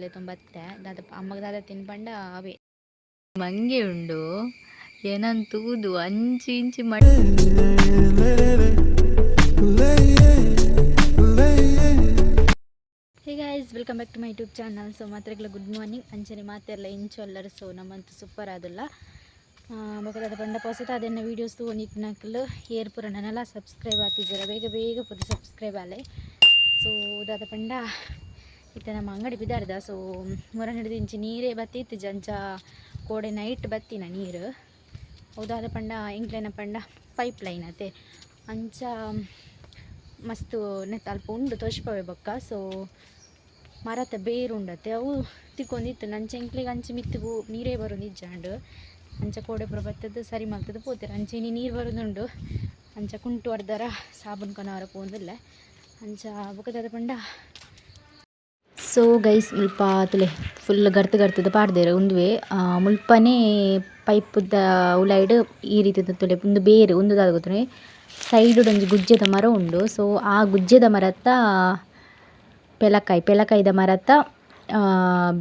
ಮಾತೆರ್ಲೆ ತುಂಬತ್ತೆ. ದಾದ ಅಮ್ಮಗ ದಾದ ತಿನ್ಪಂಡ ಅವೇ ಮಂಗೆ ಉಂಡು. ಏನಂತೂದು ಅಂಚಿ ಇಂಚಿ ಮಟ್ಟ hey guys welcome back to my YouTube channel so ಮಾತ್ರೆಗಳ good morning ಅಂಚನೆ ಮಾತೆಲ್ಲ ಇಂಚು ಎಲ್ಲರೂ ಸೊ ನಮ್ಮಂತೂ ಸೂಪರ್ ಆದಲ್ಲ. ಬೊಕದಾದ ಬಂಡ ಪೋಸತ, ಅದನ್ನು ವೀಡಿಯೋಸ್ ತಗೊಂಡಿತ್ತು ಏರ್ ಪುರ ನನ್ನೆಲ್ಲ ಸಬ್ಸ್ಕ್ರೈಬ್ ಆಗ್ತಿದ್ದೀರ? ಬೇಗ ಬೇಗ ಪುದ ಸಬ್ಸ್ಕ್ರೈಬ್ ಆಲೆ ಸೊ ದಾದ ಪಂಡ ಇತ್ತ ನಮ್ಮ ಅಂಗಡಿ ಬಿದ್ದಾರ್ದ. ಸೊ ಮೊರ ಹಿಡಿದು ಇಂಚಿ ನೀರೇ ಬತ್ತಿತ್ತು ಜಂಚ ಕೋಡೆ ನೈಟ್ ಬತ್ತಿನ ನೀರು. ಹೌದಾದ ಪಂಡ ಇಂಕ್ಲೇನ ಪಂಡ ಪೈಪ್ ಲೈನ್ ಅತ್ತೆ ಅಂಚ, ಮಸ್ತ್ ನೆತ್ತ ಅಲ್ಪ ಉಂಡು ತೋಷ್ಪವೆ ಬೊಕ್ಕ. ಸೊ ಮರತ ಬೇರು ಉಂಡತೆ ಅವು ತಿಕ್ಕೊಂದಿತ್ತು ನಂಚ ಇಂಕ್ಲಿಗೆ ಅಂಚೆ ಮಿತ್ತಿಗೂ ನೀರೇ ಬರೋದು ನಿಜಾಂಡು ಅಂಚ ಕೋಡೆ ಪುರ ಬತ್ತದ್ದು ಸರಿ ಮಾಡ್ತದ್ದು ಪೋತಾರೆ ಅಂಚೆ ನೀರ್ ನೀರು ಬರೋದುಂಡು. ಅಂಚ ಕುಂಟು ಹೊಡ್ದಾರ ಸಾಬೂನ್ ಕೊನವರ ಪೋಂದಿಲ್ಲ ಅಂಚ ಬುಕ್ಕದಾದ ಪಂಡ ಸೊ ಗೈಸ್ ಮುಲ್ಪ ತುಲೆ ಫುಲ್ ಗರ್ತ್ ಗರ್ತದ ಪಾಡ್ದೇರು ಉಂದುವೆ ಮುಲ್ಪನೇ ಪೈಪುದ ಉಲೈಡ್ ಈ ರೀತಿದ ತುಲೆ, ಒಂದು ಬೇರೆ ಒಂದು ದಾದ ಗೊತ್ತನೆ ಸೈಡ್ ಒಂಜಿ ಗುಜ್ಜೆದ ಮರ ಉಂಡು. ಸೊ ಆ ಗುಜ್ಜೆದ ಮರತ್ತ ಪೆಲಕಾಯಿ, ಪೆಲಕಾಯಿದ ಮರತ್ತ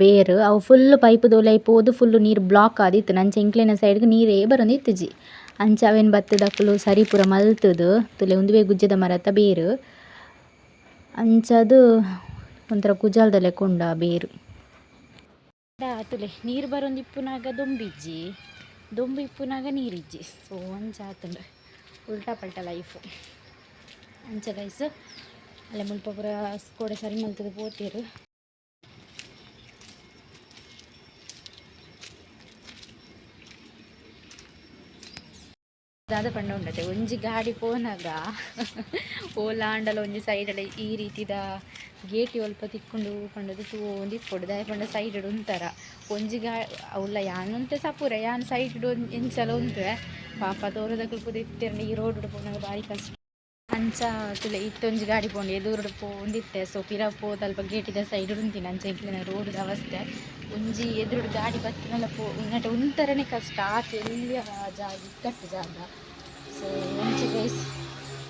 ಬೇರು. ಅವು ಫುಲ್ ಪೈಪುದ ಉಲೈ ಪೋದು ಫುಲ್ ನೀರು ಬ್ಲಾಕ್ ಆದಿತ್ತು. ನಂಚ ಇಂಕ್ಲಿನ ಸೈಡ್ಗೆ ನೀರೇ ಬರೋಂದಿತ್ತುಜಿ ಅಂಚ ಅವೇನು ಬತ್ತದಕ್ಕಲು ಸರಿ ಪೂರ ಮಲ್ತದು. ತುಲೆ ಉಂದುವೆ ಗುಜ್ಜದ ಮರತ್ತ ಬೇರು. ಅಂಚದು ಒಂಥರ ಕುಜಾಲ್ದ ಕೊಂಡ ಬೇರು. ಆತುಲೆ ನೀರು ಬರೋಂದು ಇಪ್ಪುನಾಗ ದೊಂಬಿಜ್ಜಿ ದೊಂಬು ಇಪ್ಪುನಾಗ ನೀರಿಜ್ಜಿ. ಸೊ ಒಂಚ ಆತುಂಡು ಉಲ್ಟಾ ಪಲ್ಟಾ ಲೈಫು. ಅಂಚ ಗೈಸ್ ಅಲ್ಲೇ ಮುಲ್ಪ ಪೂರ ಕೋಡೆ ಸರಿ ಮಲ್ತದ ಪೋತೇರು ದಾದ ಪಂಡ ಉಂಡತೆ ಒಂಜಿ ಗಾಡಿ ಪೋನಾಗ ಓಲಾಂಡಲ ಒಂಜಿ ಸೈಡಲ್ಲಿ ಈ ರೀತಿದ ಗೇಟ್ ಒಲ್ಪ ತಿಕ್ಕೊಂಡು ಪಂಡದು ತೂಂದಿ ಇಪ್ಪೊಡು ದಾಯ ಪಂಡ ಸೈಡ್ ಉಂತರ ಒಂಜಿ ಗಾ ಅವಲ್ಲ ಯಾನುಂತೆ ಸಪೂರ, ಯಾನ್ ಸೈಡ್ ಎಂಚಲ ಉಂತುವೆ ಪಾಪ ತೋರದ ಪುದ ಇತ್ತಿರಲಿ ಈ ರೋಡ್ ಪೋನಾಗ ಬಾರಿ ಕಷ್ಟ. ಅಂಚ ತುಲೆ ಇತ್ತೊಂಜಿ ಗಾಡಿ ಪೋಂಡು, ಎದುರುಡು ಪೋಂದಿತ್ತೆ. ಸೊ ಪಿರ ಪೋದಲ್ಪ ಗೇಟಿದ ಸೈಡ್ ಉಂತಿನ ಅಂಚ ಇಂಕ್ಲಿನ ರೋಡ್ ಅವಸ್ಥೆ. ಒಂಜಿ ಎದುರುಡು ಗಾಡಿ ಬತ್ತಿನಲ್ಲ ಪೋ ಉನ್ನಟ ಉಂತರನೇ ಕಷ್ಟ ಆತ ಎಲ್ಲಿ ಜಾಗ ಇಕ್ಕಟ್ಟು ಜಾಗ. ಸೊ ಒಂಚ ಗೈಸ್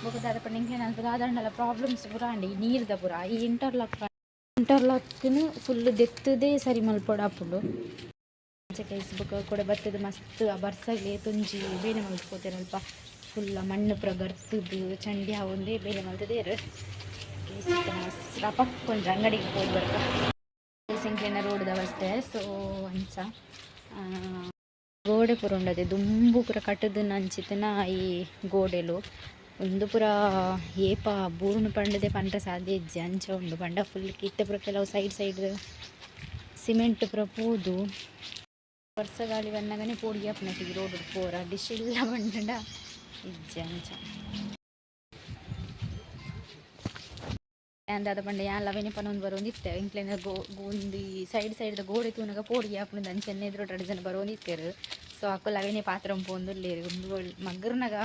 ಬೊಕದಾದ ಪಂಡ ಇಂಕ್ಲಿನ ಅಲ್ಪ ದಾದಂಡಲ ಪ್ರಾಬ್ಲಮ್ಸ್ ಪೂರ ಅಂಡಿ ನೀರ್ದ ಪೂರ, ಈ ಇಂಟರ್ಲಾಕ್ ಇಂಟರ್ಲಾಕ್ನು ಫುಲ್ ದೆತ್ತದೇ ಸರಿ ಮಲ್ಪೊಡ ಆಪುಂಡು ಅಂಚ ಕೈಸ್ ಬೊಕ ಕೊಡೆ ಬತ್ತದ ಮಸ್ತ್, ಆ ಬರ್ಸಗೆ ತುಂಜಿ ಬೇನೆ ಮಲ್ಕೋತೇನೆ ಅಲ್ಪ ಫುಲ್ಲ ಮಣ್ಣು ಪೂರ ಗರ್ತದು ಚಂಡಿ ಒಂದೇ ಬೇಲೆ ಮಲ್ತದೇರು. ರಪಕ್ಕೊಂಡ್ರೆ ಅಂಗಡಿಗೆ ಹೋಗಿ ಬರ್ಕ ರೋಡ್ದ ಅವಸ್ಥೆ ಸೊ ಅಂಚ ಗೋಡೆ ಪೂರ ಉಂಡದೆ, ದುಂಬು ಪೂರ ಕಟ್ಟದು ನಂಚಿತನ ಈ ಗೋಡೆಲು. ಒಂದು ಪೂರ ಏಪ ಬೂರ್ಣ ಪಂಡದೆ ಪಂಡ ಸಾಧ್ಯ ಇಜ್ಜೆ ಅಂಚ ಉಂಡು. ಪಂಡ ಫುಲ್ ಕಿತ್ತ ಪುರ ಕೆಲವು ಸೈಡ್ ಸೈಡ್ ಸಿಮೆಂಟ್ ಪುರ ಪೂದು. ವರ್ಷ ಗಾಳಿ ಬಂದಾಗನೇ ಪೋಡಿ ಅಪ್ಪನಟ್ಟಿಗೆ ರೋಡ್ ಪೋರ ಡಿಶ್ ಇಲ್ಲ ಬಂಡ ಇಜ್ಜೆ ಅಂಚ ಅಂದಾದ ಪಂಡ ಯಾನ್ ಲವೆನೆ ಪನೊಂದು ಬರೋಂದಿತ್ತೆ ಇಂಕ್ಲೇನ ಗೋ ಗೋಂದಿ ಸೈಡ್ ಸೈಡ್ ಗೋಡೆ ತೂನಗ ಪೋಡಿ ಆಪುಂಡು ಅಂಚೆನೆ ಎದುರು ಜನ ಬರೋಂದಿತ್ತೇರು ಸೊ ಅಕ್ಕ ಲವೆನೆ ಪಾತ್ರ ಪೋಂದುಲ್ಲೇರು ಒಂದು ಮಗ್ಗರ್ನಾಗ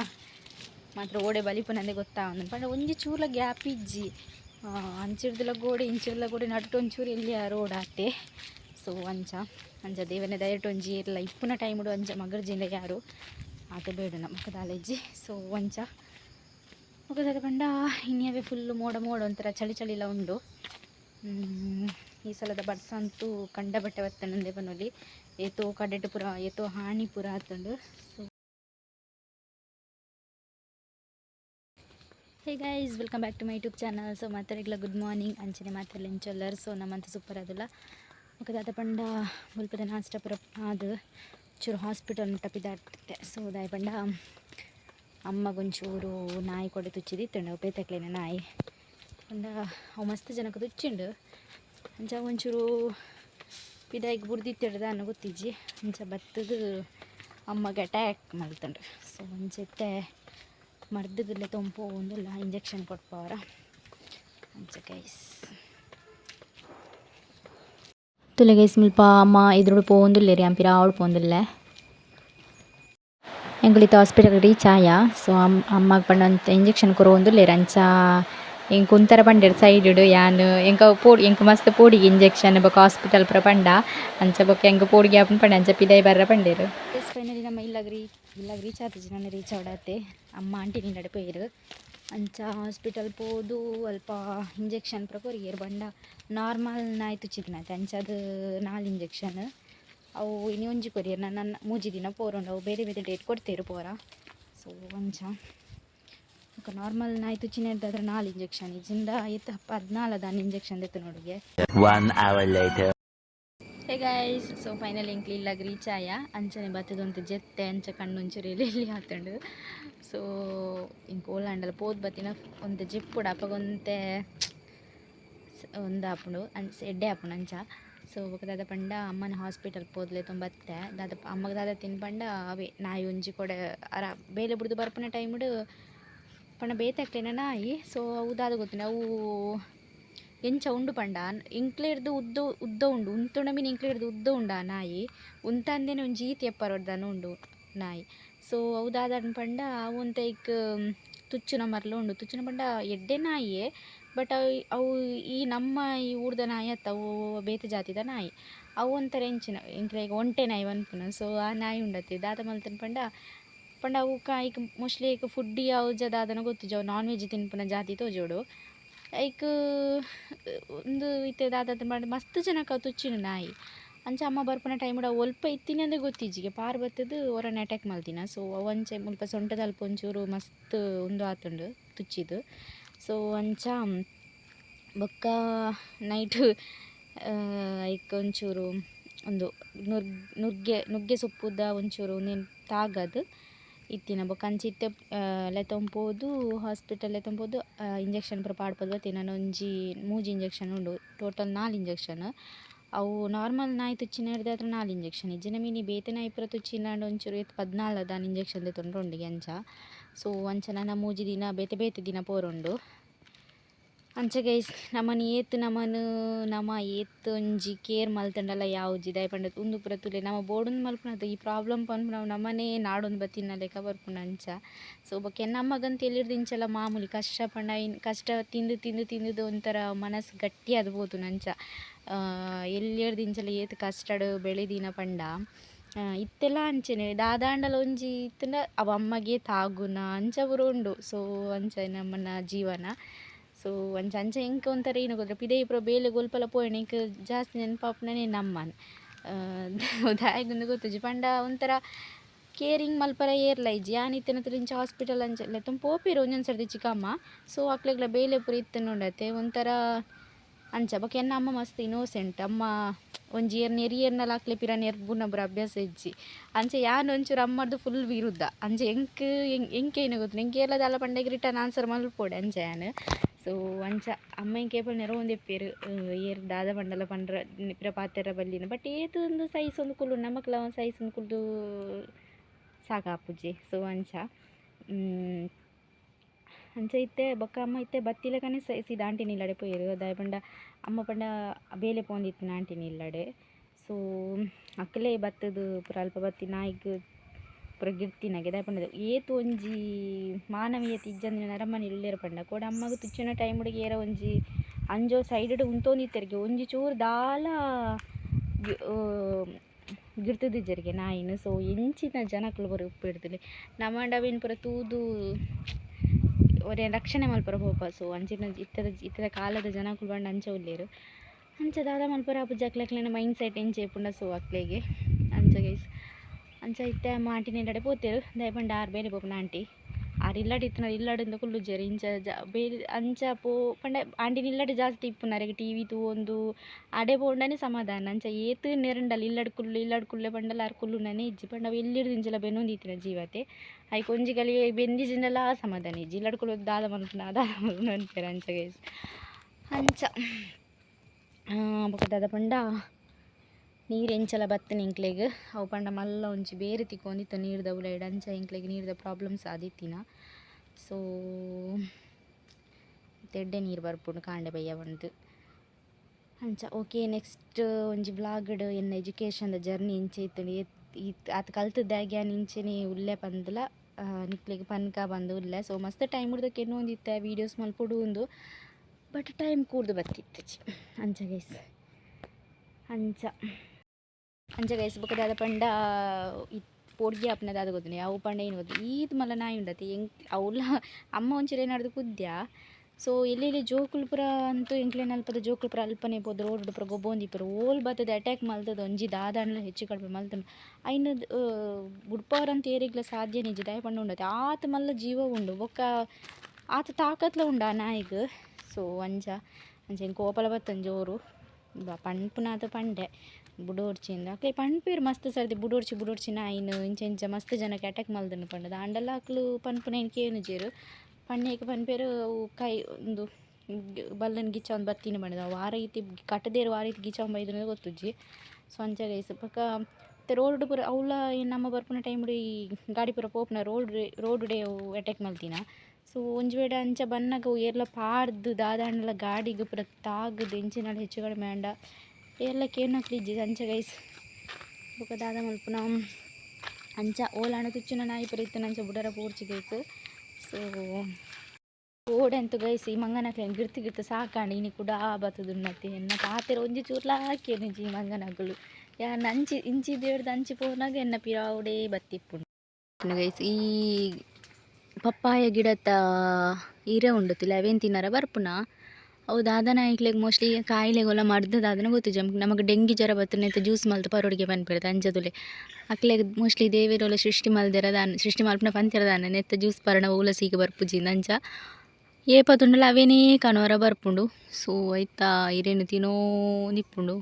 ಮಾತ್ರ ಓಡೆ ಬಲಿಪುನಂದೆ ಗೊತ್ತಾ ಒಂದು ಪಂಡ ಒಂಜಿ ಚೂರ್ಲ ಗ್ಯಾಪ್ ಇಜ್ಜಿ ಅಂಚಿಡ್ದಲ ಗೋಡೆ ಇಂಚಿಡ್ಲ ಗೋಡೆ ನಟ್ಟು ಒಂಚೂರು ಎಲ್ಲಿ ರೋಡ್ ಆತೆ ಸೊ ಅಂಚ ಅಂಚ ದೇವನೇ ದಯಟ್ಟು ಒಂಜಿ ಇರಲ್ಲ ಇಪ್ಪುನ ಟೈಮ್ ಅಂಚ ಮಗರ್ಜಿಂದ ಯಾರು ಆತ ಬೇಡ ನಮ್ಮ ಕಾಲೇಜಿ ಸೊ ಒಂಚ ಮುಖದ ಪಂಡ ಇನ್ನಿಯವೇ ಫುಲ್ ಮೋಡ ಮೋಡ ಒಂಥರ ಚಳಿ ಚಳಿ ಎಲ್ಲ ಉಂಡು. ಈ ಸಲದ ಬರ್ಸ ಅಂತೂ ಕಂಡ ಬಟ್ಟೆ ಒತ್ತನಂದೆ ಬನ್ನೋಲಿ ಏತೋ ಕಡೆಟ್ ಪುರ ಏತೋ ಹಾನಿಪುರ ಆತಂಡು. So hey guys welcome back to my YouTube channel so ಮಾತಾಡಿಲ್ಲ ಗುಡ್ ಮಾರ್ನಿಂಗ್ ಅಂಚನೆ ಮಾತಾಡಲಿ ಎಂಚೊಲ್ಲರ್ ಸೊ ನಮ್ಮಂತ ಸೂಪರ್ ಅದಲ್ಲ ಮುಖದಾದ ಪಂಡ ಮುಲ್ಪದ ನಾಷ್ಟ ಪುರ ಅದು ಚೂರು ಹಾಸ್ಪಿಟಲ್ ಮುಟ್ಟ ಪಿದಾಡ್ತೆ ಸೊ ದಾಯ ಪಂಡ. ಅಮ್ಮಗೊಂಚೂರು ನಾಯಿ ಕೊಡೆ ತುಚ್ಚಿದಿತ್ತುಂಡು ಅವು ಪೇತಕ್ಲೇನ ನಾಯಿ. ಪಂಡ ಅವು ಮಸ್ತ್ ಜನಕ್ಕೆ ತುಚ್ಚಿಂಡು. ಅಂಚ ಒಂಚೂರು ಪಿದಾಯಿಗೆ ಬುಡ್ದಿತ್ತಿಡ್ದ ಅನ್ನೋ ಗೊತ್ತಿಜ್ಜಿ. ಅಂಚ ಬತ್ತದು ಅಮ್ಮಗೆ ಅಟ್ಯಾಕ್ ಮಲ್ತಂಡು. ಸೊ ಅಂಚೆತ್ತೆ ಮರ್ದಗಲ್ಲೇ ತೊಂಪು ಒಂದಿಲ್ಲ, ಇಂಜೆಕ್ಷನ್ ಕೊಟ್ಪವರ ಅಂಚ ಗೈಸ್ ತುಲೆ ಗೈಸ್ ಮುಲ್ಪ ಅಮ್ಮ ಇದ್ರೋಡು ಪೋಂದುಲ್ಲೇರಿ ಅಂಪಿರ ಆವಡು ಪೋಂದುಲ್ಲೆ ಎಂಗುಳಿತ ಹಾಸ್ಪಿಟಲ್ ರೀಚ್ ಆಯ. ಸೊ ಅಮ್ಮ ಅಮ್ಮಗೆ ಪಂಡಂತ ಇಂಜೆಕ್ಷನ್ ಕೊರೊಂದುಲ್ಲೇರು ಅಂಚ ಎಂಕ್ ಕುಂತರ ಪಂಡೆರ್ ಸೈಡ್ ಯಾನ್ ಎಂಕ ಪೋಡ್ ಎಂಕ್ ಮಸ್ತ್ ಪೋಡಿಗೆ ಇಂಜೆಕ್ಷನ್ ಬೊಕ ಹಾಸ್ಪಿಟಲ್ ಪುರ ಪಂಡ ಅಂಚ ಬೊಕ ಎಂಕ್ ಪೋಡಿಗೆ ಆಪುಂಡು ಪಂಡ ಅಂಚ ಪಿದಾಯಿ ಬರ್ರ ಪಂಡೇರು ಫೈನಲಿ ನಮ್ಮ ಇಲ್ಲಾಗ ರೀ ಇಲ್ಲಾಗ ರೀಚ್ ಆತಿಜಿ ನಾನು ರೀಚ್ ಆಡತ್ತೆ ಅಮ್ಮ ಆಂಟಿ ನಿನ್ನಡೆ ಪೋಯಿರು ಅಂಚ ಹಾಸ್ಪಿಟಲ್ ಪೋದು, ಅಲ್ಪ ಇಂಜೆಕ್ಷನ್ ಪೂರ ಏರ್ ಬಂಡ ನಾರ್ಮಲ್ ನಾಯ್ತು ಚಿತ್ನಾಯ್ತು ಅಂಚದು ನಾಲ್ ಇಂಜೆಕ್ಷನ್ ಅವು ಇನ್ನು ಒಂಜಿ ಕೊರಿಯರ್ ನನ್ನ ಮೂಜಿ ದಿನ ಪೋರುಂಡು ಅವು ಬೇರೆ ಬೇರೆ ಡೇಟ್ ಕೊಡ್ತೇರು ಪೋರ. ಸೊ ಒಂಚ. ನಾರ್ಮಲ್ ನಾಯ್ತು ಚಿನ್ನದಾದ್ರೆ ನಾಲ್ ಇಂಜೆಕ್ಷನ್ ಇಜಿಂದ ಇತ್ತು ಹದಿನಾಲ್ ಅದಾನ ಇಂಜೆಕ್ಷನ್ ಇತ್ತು ನೋಡಿಗೆ. One hour later. Hey guys so final ink ಇಲ್ಲಾಗ ರೀಚ್ ಆಯ. ಅಂಚನೆ ಬತ್ತದಂತ ಜೆತ್ತೆ ಅಂಚ ಕಣ್ಣುಂಚೂರು ಇಲ್ಲಿ ಇಲ್ಲಿ ಹಾತಂಡು ಸೊ ಇಂಕ ಓಲಾಂಡಲ್ಲ ಪೋದ್ ಬತ್ತಿನ ಒಂದು ಜಿಪ್ಪುಡು ಅಪ್ಪಗೊಂತೆ ಒಂದು ಆಪುಂಡು ಅಂಚ ಎಡ್ಡೆ ಆಪುಂಡು ಅಂಚ. ಸೊ ಬೊಕ ದಾದ ಪಂಡ ಅಮ್ಮನ ಹಾಸ್ಪಿಟಲ್ ಪೋದ್ಲೆ ತುಂಬತ್ತೆ. ದಾದ ಅಮ್ಮಗ ದಾದ ತಿನ್ಪಂಡ ಅವೆ, ನಾಯಿ ಒಂಜಿ ಕೊಡೆ, ಅರ, ಬೇಲೆ ಬಿಡ್ದು ಬರ್ಪುನ ಟೈಮ್ಡು ಪಂಡ ಬೇತಾಕ್ಲೇನ ನಾಯಿ ಸೊ ಅವು ದಾದ ಗೊತ್ತಿನ ಅವು ಎಂಚ ಉಂಡು ಪಂಡ ಇಂಕ್ಲೇರ್ದು ಉದ್ದ ಉದ್ದ ಉಂಡು, ಉಂತುಣ ಮೀನು ಇಂಕ್ಲೇರ್ದು ಉದ್ದ ಉಂಡ ನಾಯಿ. ಉಂತಂದೇನೆ ಒಂಜಿ ಈತಿ ಉಂಡು ನಾಯಿ. ಸೊ ಅವು ದಾದನ್ ಪಂಡ ಅಂತ ಇಕ್ ತುಚ್ಚುನ ಮರ್ಲ ಉಂಡು. ತುಚ್ಚುನ ಪಂಡ ಎಡ್ಡೆ ನಾಯಿಯೇ ಬಟ್ ಅವು ಅವು ಈ ನಮ್ಮ ಈ ಊರ್ದ ನಾಯಿ ಅವು ಬೇತೆ ಜಾತಿದ ನಾಯಿ. ಅವು ಒಂಥರ ಇಂಚಿನ ಈಗ ಒಂಟೆ ನಾಯಿ ಅನ್ಪುನ ಸೊ ಆ ನಾಯಿ ಉಂಡತಿ ದಾದ ಮಲ್ತನ ಪಂಡ ಪಂಡ ಅವು ಈಗ ಮೋಸ್ಟ್ಲಿ ಈಗ ಫುಡ್ ಯಾವ ದಾದನ ಗೊತ್ತು. ಜೋ ನಾನ್ ವೆಜ್ ತಿನ್ಪುನ ಜಾತಿ ತೋಜೋಡು. ಐಕ್ ಒಂದು ಇತ್ತೆ ದಾದ ಮಾಡಿ ಮಸ್ತ್ ಜನಕ್ಕೆ ತುಚ್ಚಿನ ನಾಯಿ. ಅಂಚ ಅಮ್ಮ ಬರ್ಪನ ಟೈಮ್ ಅವು ಒಲ್ಪ ಇತ್ತಿನ ಅಂದ್ರೆ ಗೊತ್ತಿಜ್ಜಿಗೆ ಪಾರ್ ಬತ್ತದು ಹೊರನೆ ಅಟ್ಯಾಕ್ ಮಾಡ್ತೀನಿ ಸೊ ಅವಂಚೆ ಮುಲ್ಪ ಸೊಂಟದ ಅಲ್ಪ ಒಂಚೂರು ಮಸ್ತ್ ಒಂದು ಆತುಂಡು, ತುಚ್ಚಿದು. ಸೊ ಅಂಚ ಬೊಕ್ಕ ನೈಟ್ ಐಕ್ ಒಂಚೂರು ಒಂದು ನುರ್ ನುಗ್ಗೆ ನುಗ್ಗೆ ಸೊಪ್ಪುದ ಒಂಚೂರು ನೆನ್ ತಾಗದು, ಇತ್ತಿನ ಬೊಕ್ಕ ಅಂಚಿತ್ತೆ ಲೆತೊಂಪೋದು ಹಾಸ್ಪಿಟಲ್ ಲೆತಂಪೋದು ಇಂಜೆಕ್ಷನ್ ಪೂರ ಬತ್ತಿನ ಒಂಜಿ ಮೂಜಿ ಇಂಜೆಕ್ಷನ್ ಉಂಡು, ಟೋಟಲ್ ನಾಲ್ ಇಂಜೆಕ್ಷನ್. ಅವು ನಾರ್ಮಲ್ ನಾಯಿ ತುಚ್ಚಿನ ಹಿಡ್ದು ಹತ್ರ ನಾಲ್ ಇಂಜೆಕ್ಷನ್ ಇಜ್ಜಿನ ಮೀನಿ ಬೇತೆ ನಾಯಿ ಪೂರ ತುಚ್ಚಿನಾಂಡ್ ಒಂಚೂರು ಎತ್ತು ಪದ್ನಾಲ್ ದಾನ್ ಇಂಜೆಕ್ಷನ್ ದೆತೊಂಡ್ರು ಉಂಡಿಗೆ ಅಂಚ. ಸೊ ಅಂಚ ನನ್ನ ಮೂಜಿ ದಿನ, ಬೇತೆ ಬೇತೆ ದಿನ ಪೋರುಂಡು. ಅಂಚ ಗೈಸ್ ನಮ್ಮನ ಏತ್, ನಮನ ನಮ ಏತ್ ಒಂಜಿ ಕೇರ್ ಮಲ್ತಂಡಲ್ಲ ಯಾವ ದಾಯ್ ಪಂಡ ಉಂದು ಪುರ ತುಲೆ. ನಮ್ಮ ಬೋಡೊಂದು ಮಲ್ಪುನದ ಈ ಪ್ರಾಬ್ಲಮ್ ಪನ್ಪು ನಾವು ನಮ್ಮನೇ ನಾಡೊಂದು ಬತ್ತಿನ ಲೆಕ್ಕ ಬರ್ಪುನ ಅಂಚ. ಸೊ ಬೊಕ್ಕೆ ನಮ್ಮಗಂತ ಎಲ್ಲಿರ್ದು ಇಂಚಲ ಮಾಮೂಲಿ ಕಷ್ಟ ಪಂಡ ಕಷ್ಟ ತಿಂದು ತಿಂದು ತಿಂದು ಒಂಥರ ಮನಸ್ಸು ಗಟ್ಟಿ ಆದ್ಬೋದು ನಂಚ ಎಲ್ಲಿರ್ದು ಇಂಚಲ ಏತ್ ಕಷ್ಟಡ್ ಬೆಳೆದಿನ ಪಂಡ. ಆ, ಇತ್ತೆಲ್ಲ ಅಂಚೆನೆ ದಾದಾಂಡಲ ಒಂಜಿ ಇತ್ತಂಡ ಅವ ಅಮ್ಮಗೆ ತಾಗುನ ಅಂಚ ಪೂರ ಉಂಡು. ಸೊ ಅಂಚ ನಮ್ಮನ ಜೀವನ. ಸೊ ಅಂಚ ಅಂಚ ಎಂಕ ಒಂಥರ ಏನು ಗೊತ್ತಿಲ್ಲ ಪಿದೆ ಇಬ್ಬರು ಬೇಲೆ ಗೊಲ್ಪಲ ಪೋಯಣ ಇಂಕ ಜಾಸ್ತಿ ನೆನಪಾಪುನನೆ ನಮ್ಮನ್. ದಾಯಗುಂದು ಗೊತ್ತುಜಿ ಪಂಡ ಒಂಥರ ಕೇರಿಂಗ್ ಮಲ್ಪರ ಏರ್ಲ ಇಜ್ಜಿ. ಆನಿತ್ತಿನ ತಿಂಚ ಹಾಸ್ಪಿಟಲ್ ಅಂಚ ತುಂಬ ಪೋಪಿರು ಒಂದೊಂದು ಸರ್ತಿ ಚಿಕ್ಕಮ್ಮ. ಸೊ ಅಕ್ಲೆಗ್ಲ ಬೇಲೆ ಪೂರ ಇತ್ತು ನೋಡತ್ತೆ ಅಂಚ ಬೊಕ ಎನ್ನ ಅಮ್ಮ ಮಸ್ತ್ ಇನೋಸೆಂಟ್ ಅಮ್ಮ ಒಂಜಿ ಏರ್ ನೆರಿಯರ್ನಲ ಅಕ್ಲೆ ಪಿರ ನೆರ್ಬುನ ಬುರ ಅಭ್ಯಾಸ ಇಜ್ಜಿ. ಅಂಚೆ ಯಾನ್ ಒಂಚೂರು ಅಮ್ಮರ್ದು ಫುಲ್ ವಿರುದ್ಧ. ಅಂಚೆ ಎಂಕ್ ಎಂಕೆ ಏನು ಗೊತ್ತು? ಎಂಕೆ ಎಲ್ಲ ದಾಲ ಪಂಡೆಗೆ ರಿಟರ್ನ್ ಆನ್ಸರ್ ಮಲ್ಪೋಡೆ ಅಂಚೆ ಯಾನ್. ಸೊ ಅಂಚ ಅಮ್ಮ ಕೇಬಲ್ ನೆರ ಒಂದೇ ಪೇರು ಏರ್ ದಾದ ಪಂಡಲ ಪಂಡ್ರ ಪಿರ ಪಾತೆರ ಬಲ್ಲಿನ. ಬಟ್ ಏತು ಒಂದು ಸೈಜ್ ಒಂದು ಕುಲ್ಲು, ನಮಕ್ಲ ಒಂದು ಸೈಜ್ ಒಂದು ಕುಲ್ದು ಸಾಕಾಪುಜಿ ಸೊ ಅಂಚ ಮ್, ಅಂಚ ಇತ್ತೆ అమ్మ ಅಮ್ಮ ಇತ್ತೆ ಬತ್ತಿಲ దాంటి ಸೀದ ಆಂಟಿ ನಿಲ್ಲಡೆ అమ్మ పండ ಬೇಲೆ ಪೋಂದಿತ್ತಿನ ಆಂಟಿ ನಿಲ್ಲಡೆ. ಸೊ ಅಕ್ಕಲೆ ಬತ್ತದು ಪೂರ ಅಲ್ಪ ಬತ್ತಿ ನಾಯಿಗ್ ಪೂರ ಗಿರ್ತಿನಾಗೆ ದಾಯ ಪಂಡ ಏತು ಒಂಜಿ ಮಾನವೀಯತೆ ಇಜ್ಜಂದಿನ ನರಮನೆ ಇಲ್ಲೇರ ಪಂಡ. ಕೋಡ ಅಮ್ಮಗ ತುಚ್ಚಿನ ಟೈಮ್ ಹುಡುಗಿ ಏರ ಒಂಜಿ ಅಂಜೋ ಸೈಡ್ ಉಂತೊಂದಿತ್ತೆರ್ಗೆ ಒಂಜಿ ಚೂರು ದಾಲ ಗಿ- ಆ, ನಾಯಿನ್. ಸೊ ಎಂಚಿನ ಜನಕ್ಲು ಬರ ಉಪ್ಪು ಇಡ್ತಲೆ ನಮ್ಮಂಡವಿನ ಪೂರ ತೂದು ಒರೆ ರಕ್ಷಣೆ ಮಲ್ಪರ ಹೋಪ ಸೊ ಅಂಚಿನ ಇತ್ತದ ಇತ್ತದ ಕಾಲದ ಜನಕ್ಕಳು ಬಂದು ಅಂಚ ಉಲ್ಲೇರು ಅಂಚ ದಾದ ಮಲ್ಪರ ಅಪ್ಪ ಜಕ್ಲಕ್ಲೆನ ಮೈಂಡ್ ಸೆಟ್ ಎಂಚೆ ಪುಂಡ ಸೊ ಅಕ್ಲೆಗೆ. ಅಂಚ ಗೈಸ್ ಅಂಚ ಇತ್ತ ಅಮ್ಮ ಆಂಟಿ ನಿಲ್ಲಡೆ ಪೋತೇರು ದಯಪಂಡ ಆರು ಬೇರೆ ಪೋಪನ ಆಂಟಿ. ಆರು ಇಲ್ಲಡೆ ಇತ್ತಿನ ಇಲ್ಲಡಿಂದ ಕುಲ್ಲು ಜರಿ ಇಂಚ ಅಂಚ ಪೋ ಪಂಡ ಆಂಟಿ ನಿಲ್ಲಡೆ ಜಾಸ್ತಿ ಇಪ್ಪುನರೆಗೆ ಟಿ ವಿ ತೂ ಒಂದು ಅಡೆ ಪೋಂಡನೆ ಸಮಾಧಾನ ಅಂಚ ಏತು ನೆರಂಡಲ್ಲ ಇಲ್ಲಡ್ ಕುಲ್ಲು ಇಲ್ಲಡ್ ಕುಲ್ಲೆ ಪಂಡಲ ಆರು ಕುಲ್ಲು ನನೆ ಇಜ್ಜಿ ಪಂಡ ಎಲ್ಲಿಡ್ದು ಇಂಚಲ ಬೆನ್ನೊಂದಿತ್ತಿನ ಜೀವತೆ ಐ ಕೊಂಜಿಗಲಿ ಬೆಂದಿಜಿನಲ್ಲ ಆ ಸಮಾಧಾನ ಇಜ್ಜಿ ಇಲ್ಲಡ್ ಕುಲ್ಲು ದಾದ ಮಲ್ಪನ ದಾದ ಮಲ್ಪನ ಅಂತಾರೆ ಅಂಚ ಅಂಚ ಬೊಕ ದಾದ ಪಂಡ ನೀರು ಎಂಚಲ ಬತ್ತನೆ ಇಂಕ್ಲೆಗ್. ಅವು ಪಂಡ ಮಲ್ಲ ಒಂಚಿ ಬೇರೆ ತಿಕ್ಕೊಂದಿತ್ತ ನೀರ್ದ ಉಲೈಡ್ ಅಂಚ ಇಂಕ್ಲೆಗ್ ನೀರ್ದ ಪ್ರಾಬ್ಲಮ್ಸ್ ಆದಿತ್ತಿನ ಸೊ, ತೆಡ್ಡೆ ನೀರು ಬರ್ಪುಂಡು ಕಾಂಡೆ ಬಯ್ಯ ಬಂದು ಅಂಚ, ಓಕೆ ನೆಕ್ಸ್ಟ್ ಒಂಜಿ ಬ್ಲಾಗ್ಡ್ ಎನ್ನ ಎಜುಕೇಷನ್ದ ಜರ್ನಿ ಇಂಚೆ ಇತ್ತು ಇತ್, ಆತ್ ಕಲ್ತದ್ದಾಗ್ಯ ಇಂಚೆನೆ ಉಲ್ಲೆ ಪಂದ್ಲ ನಿಕ್ಲಿಗೆ ಪನ್ಕ ಬಂದು ಉಲ್ಲೆ. ಸೊ, ಮಸ್ತ್ ಟೈಮ್ ಹಿಡ್ದಕ್ಕೆ ಏನೋ ಒಂದಿತ್ತೆ ವೀಡಿಯೋಸ್ ಮಲ್ಪುಡು ಒಂದು ಬಟ್ ಟೈಮ್ ಕೂರ್ದು ಬತ್ತಿತ್ತು ಅಂಚ ಗೈಸ್ ಅಂಚ. ಬೊಕ ದಾದ ಪಂಡ ಇತ್ ಪೋಡ್ಗೆ ಅಪ್ಪನದ ಅದು ಗೊತ್ತಿನ ಅವು ಪಂಡ ಏನು ಗೊತ್ತು ಈದ್ ಮಲ್ಲ ನಾಯಿ ಉಂಡತಿ, ಎಂಕ್, ಅವ್ಲ ಅಮ್ಮ ಒಂಚೂರು ಏನಾಡ್ದು ಕುದ್ಯ, ಸೊ ಎಲ್ಲೆಲ್ಲಿ ಜೋಕುಲ್ಪುರ ಅಂತೂ ಎಂಕ್ಲೇನ ಅಲ್ಪದ ಜೋಕುಲ್ಪುರ ಅಲ್ಪನೆ ಪೋದು ರೋಡ್ ಪುರ ಗೊಬ್ಬೊಂದಿ ಪುರ ಓಲ್ ಬತ್ತದ ಅಟ್ಯಾಕ್ ಮಲ್ತದ, ಒಂಜಿ ದಾದಾಂಡ್ಲ ಹೆಚ್ಚು ಕಡಿಮೆ ಮಲ್ತನು ಅಯ್ನ ಬುಡ್ಪವರ್ ಅಂತ ಏರಿಗ್ಲ ಸಾಧ್ಯ ನಿಜ ದಯ ಪಂಡ ಉಂಡತಿ, ಆತ ಮಲ್ಲ ಜೀವ ಉಂಡು, ಬೊಕ್ಕ ಆತ ತಾಕತ್ಲ ಉಂಡು ಆ ನಾಯಿಗ್, ಸೊ ಅಂಚ ಅಂಚೆನ್ ಕೋಪಲ ಬತ್ತಂಜೋರು ಪಂಪುನಾತ ಪಂಡೆ. ಬುಡೋಡ್ಚಿಂದ ಅಕ್ಲೆ ಪನ್ಪೇರು ಮಸ್ತ್ ಸರ್ದಿ ಬುಡೋಡ್ಚಿ ಬುಡೋಡ್ಚಿ ನಾಯಿನ್, ಇಂಚ ಇಂಚ ಮಸ್ತ್ ಜನಕ್ಕೆ ಅಟ್ಯಾಕ್ ಮಲ್ದನು ಪಂಡ ಅಕ್ಕಲು ಅಕ್ಲು ಪನ್ಪುನೇನು ಕೇನು ಜೇರು? ಪಣ್ಣೆಗ್ ಪನ್ಪೇರು ಕೈ ಒಂದು ಬಲ್ಲನ್ ಗಿಚ್ಚ ಒಂದು ಬತ್ತಿನ ಮಾಡಿದ ಅವು ಆ ರೀತಿ ಕಟ್ಟದೇರು ಆ ರೀತಿ ಗಿಚ್ಚ ಬೈದ್ರೆ ಗೊತ್ತುಜ್ಜಿ ಸೊ ಅಂಚ ಗೈಸ್. ಪಕ್ಕ ಮತ್ತು ರೋಡ್ ಪುರ ಅವಳ ನಮ್ಮ ಬರ್ಪುನ ಟೈಮ್ ಈ ಗಾಡಿ ಪುರ ಪೋಪುನ ರೋಡ್ ರೋಡ್ ಡೇ ಅಟ್ಯಾಕ್ ಮಲ್ತಿನ ಸೊ ಒಂಜಿ ಬೇಡ ಅಂಚ ಬನ್ನಾಗ ಎಲ್ಲ ಪಾಡ್ದು ದಾದಾಂಡಲ ಗಾಡಿಗೆ ಪುರ ತಾಗದು ಎಂಚಿನಾಡು ಹೆಚ್ಚು ಕಡಿಮೆ ಆಂಡ ಏರ್ಲ ಕೇನಕ್ಲಿಜ್ಜಿ ಅಂಚ ಗೈಸ್ ಬೊಕ ಅಂಚ ಓಲಾಣ ತುಚ್ಚಿನ ನಾಯಿ ಪೂರ ಇತ್ತು ಅಂಚ ಬುಡರ ಪೂರ್ಚಿ ಗೈಸ್ ಸೊ ಓಡೆಂತು ಗೈಸ್ ಈ ಮಂಗನಕ್ಲೆ ಗಿರ್ತಿ ಗಿರ್ತ ಸಾಕಾಂಡು ಇನಿ ಕೂಡ ಆ ಬತ್ತದು ಉನ್ನತಿ ಎನ್ನ ಪಾತೆರ ಒಂಜಿ ಚೂರ್ಲ ಹಾಕೇನು ಈ ಮಂಗನಗಳು. ಯಾರ ಅಂಚಿ, ಇಂಚಿ ದೇವ್ರದ್ದು ಅಂಚಿ ಪೋನಾಗ ಎನ್ನ ಪಿರಾವುಡೇ ಬತ್ತಿಪ್ಪುಂಡು. ಗೈಸ್ ಈ ಪಪ್ಪಾಯ ಗಿಡದ ಹಿರೆ ಉಂಡುತ್ತಿಲ್ಲ ಅವೇನು ತಿನ್ನಾರ ಬರ್ಪುನ? ಅವು ದಾದನ ಐಕ್ಲೆಗ್ ಮೋಸ್ಟ್ಲಿ ಕಾಯಿಲೆಗೆಲ್ಲ ಮಡ್ದು ದಾದನ ಗೊತ್ತು ಜಂಪ್ ನಮಗೆ ಡೆಂಗಿ ಜ್ವರ ಬತ್ತನೆ ಜ್ಯೂಸ್ ಮಲ್ತು, ಪರೋಡಿಗೆ ಬಂದ್ಬಿಡ್ತು ಅಂಜದುಲೆ ಅಕ್ಲೆಗ್ ಮೋಸ್ಟ್ಲಿ ದೇವಿರೋಲ ಸೃಷ್ಟಿ ಮಲ್ದಿರ ಸೃಷ್ಟಿ ಮಲ್ಪನ ಪಂತಿರ ದಾನ ನೆತ್ತ ಜ್ಯೂಸ್ ಪರಣ ಉಲಸಿಗೆ ಬರ್ಪುಜಿ, ನಂಜ. ಏ ತುಂಡಲ ಅವೇನೇ ಕಾಣುವರ ಬರ್ಪುಂಡು. ಸೊ, ಐತಾ, ಇರೇನು ತಿನ್ನೋ ನಿಪ್ಪುಂಡು.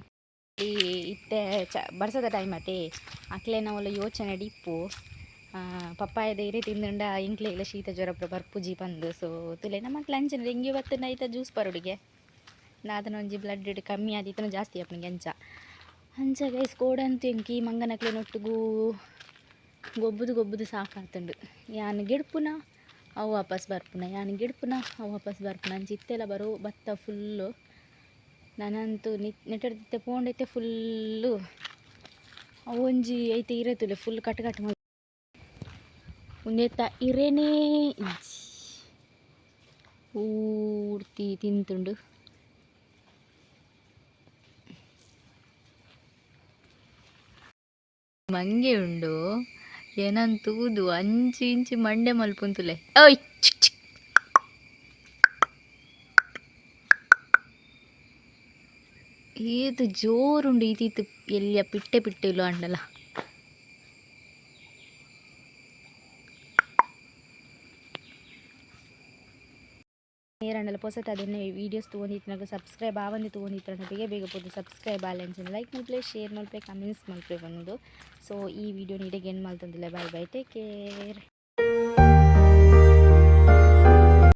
ಇತ್ತೆ ಚ, ಬರ್ಸದ ಟೈಮ್ ಅಟೇ ಅಕ್ಲೆ ನಾವೆಲ್ಲ ಯೋಚನೆ ಡಿಪ್ಪು ಪಪ್ಪಾಯದ ಹಿರೇ ತಿಂದುಂಡ ಇಂಕ್ಲೆ ಇಲ್ಲ ಶೀತ ಜ್ವರ ಬರ್ಪುಜಿ ಬಂದು. ಸೊ ತುಲೆ ಮಕ್ಳು ಅಂಚನೆ ಹೆಂಗೆ ಇವತ್ತು ಐತ ಜ್ಯೂಸ್ ಪರೋಡಿಗೆ ನಾದನ ಒಂಜಿ ಬ್ಲಡ್ ಕಮ್ಮಿ ಆದಿತ್ತನ ಜಾಸ್ತಿ ಅಪ್ಪನಿಗೆ ಅಂಚ ಅಂಚ ಗೈಸ್ ಕೋಡಂತೂ ಎಂಕಿ ಮಂಗನಕ್ಲೆ ನೊಟ್ಟುಗೂ ಗೊಬ್ಬುದು ಗೊಬ್ಬುದು ಸಾಕಾತುಂಡು. ಯಾನ್ ಗಿಡ್ಪುನ, ಅವು ವಾಪಸ್ ಬರ್ಪುನ. ಯಾನ್ ಗಿಡ್ಪುನ, ಅವು ವಾಪಸ್ ಬರ್ಪುನ. ಅಂಚ ಇತ್ತೆಲ್ಲ ಬರೋ ಭತ್ತ ಫುಲ್ಲು ನಾನಂತೂ ನಿ ನೆಟ್ಟಡ್ದಿತ್ತೆ ಪೋಂಡೈತೆ ಫುಲ್ಲು ಅವು ಒಂಜಿ ಐತೆ ಇರತುಲೆ ಫುಲ್ ಕಟ್ ಕಟ್ ಮಾಡಿ ಉಂದೆತ್ತ ಇರೇನೇ ಪೂರ್ತಿ ತಿಂತುಂಡು. ಮಂಗೆ ಉಂಡು. ಏನಂತೂದು ಅಂಚಿ ಇಂಚಿ ಮಂಡೆ ಮಲ್ಪುಂತುಲೆ. ಓಯ್ ಏದು ಜೋರುಂಡು ಈತೀತು ಎಲ್ಲಿಯ ಪಿಟ್ಟೆ ಪಿಟ್ಟೆ ಇಲ್ಲೋ ನೇರಂಡಲ ಪೊಸತ್ ಅದನ್ನು ವೀಡಿಯೋಸ್ ತೊಗೊಂಡಿತ್ತು ಸಬ್ಸ್ಕ್ರೈಬ್ ಆವಂದಿ ತೊಗೊಂಡಿತ್ತು ಬೇಗ ಬೇಗ ಬೋದು ಸಬ್ಸ್ಕ್ರೈಬ್ ಆ ಅಂಚನೆ ಲೈಕ್ ಪ್ಲೇ ಶೇರ್ ಮಲ್ಪೆ ಕಮೆಂಟ್ಸ್ ಮಲ್ಪೆ ಬಂದು. ಸೊ ಈ ವಿಡಿಯೋ ನೀಡಿಗೆ ಏನು ಮಾಡ್ತಂದಿಲ್ಲ ಬಾಯ್ ಬಾಯ್ ಟೇಕ್ ಕೇರ್